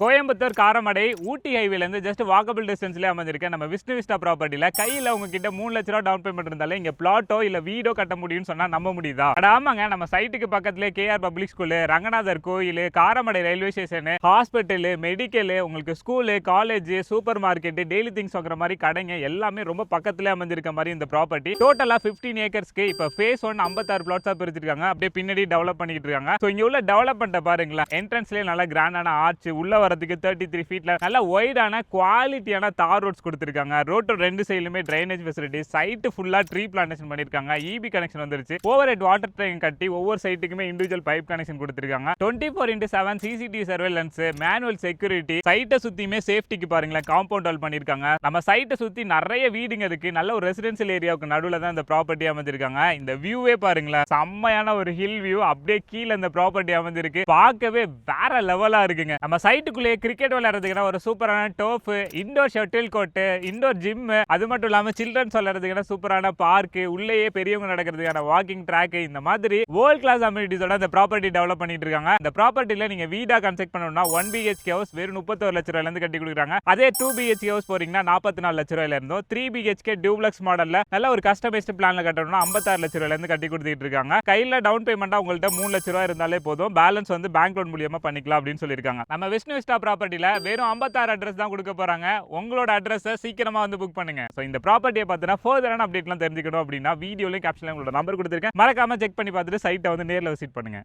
கோயம்புத்தூர் காரமடை ஊட்டி ஹைவேலேருந்து just walkable டிஸ்டன்ஸ்லேயே அமைஞ்சிருக்கேன் நம்ம விஷ்ணு விஸ்டா ப்ராப்பர்ட்டில கையில் உங்ககிட்ட மூணு லட்ச ரூபா டவுன் பேமெண்ட் இருந்தாலே இங்கே பிளாட்டோ இல்லை வீடோ கட்ட முடியும்னு சொன்னால் நம்ப முடியுதா? அட ஆமாங்க நம்ம சைட்டுக்கு பக்கத்துல கேஆர் பப்ளிக் ஸ்கூல் ரங்கநாதர் கோயில் Karamadai railway station hospital medical உங்களுக்கு school college super market daily things வாங்குற மாதிரி கடைங்க எல்லாமே ரொம்ப பக்கத்துலேயே அமைஞ்சிருக்க மாதிரி இந்த ப்ராப்பர்ட்டி டோட்டலாக ஃபிஃப்டீன் ஏக்கர்ஸ்க்கு இப்போ ஃபேஸ் ஒன் ஐம்பத்தாறு பிளாட்ஸாக பிரிச்சிருக்காங்க. அப்படியே பின்னாடி டெவலப் பண்ணிட்டு இருக்காங்க. ஸோ இங்கே உள்ள டெவலப்மெண்ட்டை பாருங்களேன். என்ட்ரன்ஸ்லேயே நல்லா கிராண்டான ஆர்ச் உள்ள வரதுக்கு தேர்ட்டி த்ரீ ஃபீட்ல நல்ல ஒய்டான குவாலிட்டியான தார் ரோட்ஸ் கொடுத்துருக்காங்க. ரோட்டோட ரெண்டு சைடுலுமே ட்ரைனேஜ் ஃபெசிலிட்டி சைட்டு ஃபுல்லா ட்ரீ பிளான்டேஷன் பண்ணிருக்காங்க இபி கனெக்ஷன் வந்துருச்சு. ஓவர் ஹெட் வாட்டர் டேங்க் கட்டி ஒவ்வொரு சைட்டுக்குமே இண்டிவிஜுவல் பைப் கனெக்ஷன் கொடுத்துருக்காங்க. Twenty four into seven CCTV surveillance manual security சைட்டை சுத்தியுமே சேஃப்டிக்கு பாருங்களேன் காம்பவுண்ட் வால் பண்ணியிருக்காங்க. நம்ம சைட்டை சுற்றி நிறைய வீடுங்க இருக்கு. நல்ல ஒரு ரெசிடென்சியல் ஏரியாவுக்கு நடுவில் தான் இந்த ப்ராப்பர்ட்டி அமைஞ்சிருக்காங்க. இந்த வியூவே பாருங்களேன் செம்மையான ஒரு ஹில் வியூ அப்படியே கீழே இந்த ப்ராப்பர்ட்டி அமைஞ்சிருக்கு. பார்க்கவே வேற லெவலா இருக்குங்க. நம்ம சைட்டு வீட்டுக்குள்ளேயே கிரிக்கெட் விளையாடுறதுக்குன்னா ஒரு சூப்பரான turf indoor shuttle court indoor gym அது மட்டும் இல்லாம சில்ட்ரன்ஸ் விளையாடுறதுக்கான சூப்பரான பார்க் உள்ளேயே பெரியவங்க நடக்கிறதுக்கான வாக்கிங் ட்ராக் இந்த மாதிரி வேர்ல்ட் கிளாஸ் அம்யூனிட்டிஸோட இந்த ப்ராப்பர்ட்டி டெவலப் பண்ணிட்டு இருக்காங்க. இந்த ப்ராப்பர்ட்டில நீங்க வீடா கன்ஸ்ட்ரக்ட் பண்ணணும்னா ஒன் பிஹெச்கே ஹவுஸ் வெறும் முப்பத்தோரு லட்ச ரூபாயில இருந்து கட்டி கொடுக்குறாங்க. அதே டூ பிஹெச்கே ஹவுஸ் போறீங்கன்னா நாற்பத்தி நாலு லட்ச ரூபாயில இருந்தும் த்ரீ பிஹெச்கே டியூப்ளக்ஸ் மாடல்ல நல்ல ஒரு கஸ்டமைஸ்டு பிளான்ல கட்டணும்னா ஐம்பத்தாறு லட்ச ரூபாயில இருந்து கட்டி கொடுத்துட்டு இருக்காங்க. கையில டவுன் பேமெண்டா உங்கள்ட்ட மூணு லட்ச ரூபாய் இருந்தாலே போதும். பேலன்ஸ் வந்து பேங்க் லோன் மூலியமா பண்ணிக்கலாம் அப்படின்னு சொல்லியிருக்காங்க. நம்ம விஷ்ணு விஸ்டா ப்ராப்பர்ட்டில வெறும் ஐம்பத்தாறு அட்ரஸ் தான் கொடுக்க போறாங்க. உங்களோட அட்ரஸை சீக்கிரமா வந்து புக் பண்ணுங்க. ஸோ இந்த ப்ராப்பர்ட்டியை பார்த்தீங்கன்னா ஃபர்தரான அப்டேட்லாம் தெரிஞ்சுக்கணும் அப்படின்னா வீடியோலையும் கேப்ஷன்ல உங்களோட நம்பர் கொடுத்துருக்கேன். மறக்காம செக் பண்ணி பார்த்துட்டு சைட்டை வந்து நேரில் விசிட் பண்ணுங்க.